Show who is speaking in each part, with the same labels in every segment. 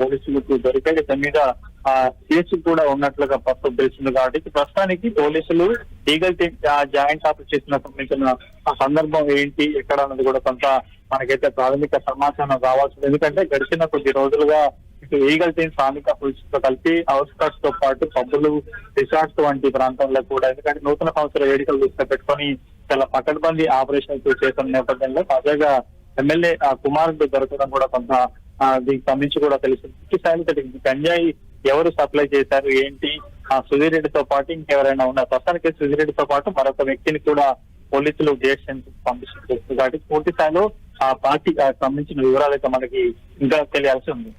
Speaker 1: పోలీసులకు దొరికాయి దాని మీద ఆ కేసు కూడా ఉన్నట్లుగా ప్రస్తుతం తెలిసింది కాబట్టి ప్రస్తుతానికి పోలీసులు ఈగల్ టీమ్ జాయింట్ ఆఫీస్ చేసిన సంబంధించిన ఆ సందర్భం ఏంటి ఎక్కడ అన్నది కూడా కొంత మనకైతే ప్రాథమిక సమాచారం రావాల్సింది. ఎందుకంటే గడిచిన కొద్ది రోజులుగా ఈగల్ టీమ్ స్థానిక పోలీసులతో కలిపి అవుట్స్కట్స్తో పాటు పబ్బులు రిసార్ట్స్ వంటి ప్రాంతాల్లో కూడా ఎందుకంటే నూతన సంవత్సర వేడుకలు దృష్టిలో పెట్టుకొని చాలా పకడ్బందీ ఆపరేషన్ చేస్తున్న నేపథ్యంలో తాజాగా ఎమ్మెల్యే కుమారుడు దొరకడం కూడా కొంత దీనికి సంబంధించి కూడా తెలిసింది పూర్తి స్థాయిలో తెలిసింది గంజాయి ఎవరు సప్లై చేశారు ఏంటి? ఆ సుధీర్ రెడ్డితో పాటు ఇంకెవరైనా ఉన్నారు? ప్రస్తుతానికి సుధీర్ రెడ్డితో పాటు మరొక వ్యక్తిని కూడా పోలీసులు డిఎక్షన్ పంపిస్తుంది కాబట్టి పూర్తి స్థాయిలో ఆ పార్టీ సంబంధించిన వివరాలు అయితే మనకి ఇంకా తెలియాల్సి ఉంది.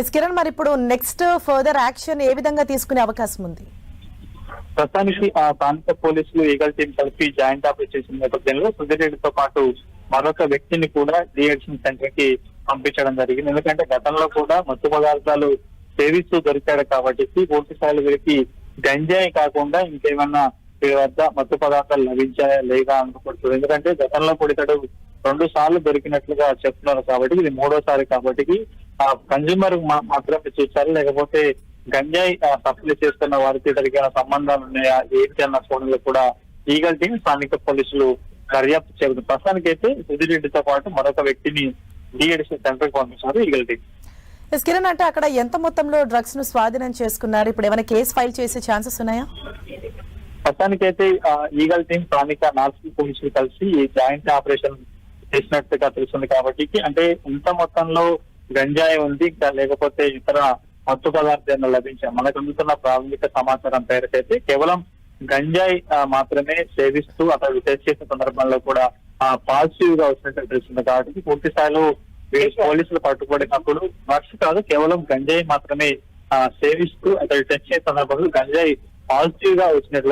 Speaker 2: ఎస్ కిరణ్ మరి ఇప్పుడు నెక్స్ట్ ఫర్దర్ యాక్షన్ ఏ విధంగా తీసుకునే అవకాశం ఉంది?
Speaker 1: ప్రస్తుతానికి ఆ ప్రాంత పోలీసులు ఈగల్ టీం కలిపి జాయింట్ ఆఫీస్ చేసిన నేపథ్యంలో సుధీర్ రెడ్డితో పాటు మరొక వ్యక్తిని కూడా డిఎక్షన్ సెంటర్కి పంపించడం జరిగింది. ఎందుకంటే గతంలో కూడా మత్తు పదార్థాలు సేవిస్తూ దొరికాడు కాబట్టి పూర్తి స్థాయిలో వీరికి గంజాయి కాకుండా ఇంకేమన్నా వీరి వద్ద మత్తు పదార్థాలు లభించాయా లేదా అనుకుంటుంది ఎందుకంటే గతంలో కూడా ఇతడు రెండు సార్లు దొరికినట్లుగా చెప్తున్నారు కాబట్టి ఇది మూడోసారి కాబట్టి ఆ కన్జ్యూమర్ మాత్రమే చూస్తారు. లేకపోతే గంజాయి సప్లై చేస్తున్న వారికి ఇతడికి సంబంధాలు ఉన్నాయా? ఏంటి అన్న కోణంలో కూడా ఈగల్ టీం స్థానిక పోలీసులు దర్యాప్తు చేయడం ప్రస్తుతానికి అయితే సుధీర్ రెడ్డితో పాటు మరొక వ్యక్తిని డిఎడిషన్ సెంటర్ పంపించారు ఈగల్ టీం
Speaker 2: ఎస్ కిరణ్ అంటే అక్కడ ఎంత మొత్తంలో డ్రగ్స్ను స్వాధీనం చేసుకున్నారు? ఇప్పుడు ఏమైనా కేసు ఫైల్ చేసే ఛాన్సెస్ ఉన్నాయా?
Speaker 1: ప్రస్తుతానికైతే ఈగల్ టీం స్థానిక నార్సింగ్ పోలీసులు కలిసి ఈ జాయింట్ ఆపరేషన్ చేసినట్టుగా తెలుస్తుంది కాబట్టి అంటే ఇంత మొత్తంలో గంజాయి ఉంది లేకపోతే ఇతర మత్తు పదార్థాలు లభించాయి. మనకు అందుతున్న ప్రాథమిక సమాచారం పేరుకైతే కేవలం గంజాయి మాత్రమే సేవిస్తూ అతను టెస్ట్ చేసిన సందర్భంలో కూడా పాజిటివ్గా వచ్చినట్టు తెలుస్తుంది కాబట్టి పూర్తి స్థాయిలో వీళ్ళు పోలీసులు పట్టుబడినప్పుడు డ్రగ్స్ కాదు కేవలం గంజాయి మాత్రమే ఆ, సేవిస్తూ అతడు టెస్ట్ చేసే సందర్భంలో గంజాయి పాజిటివ్గా వచ్చినట్లుగా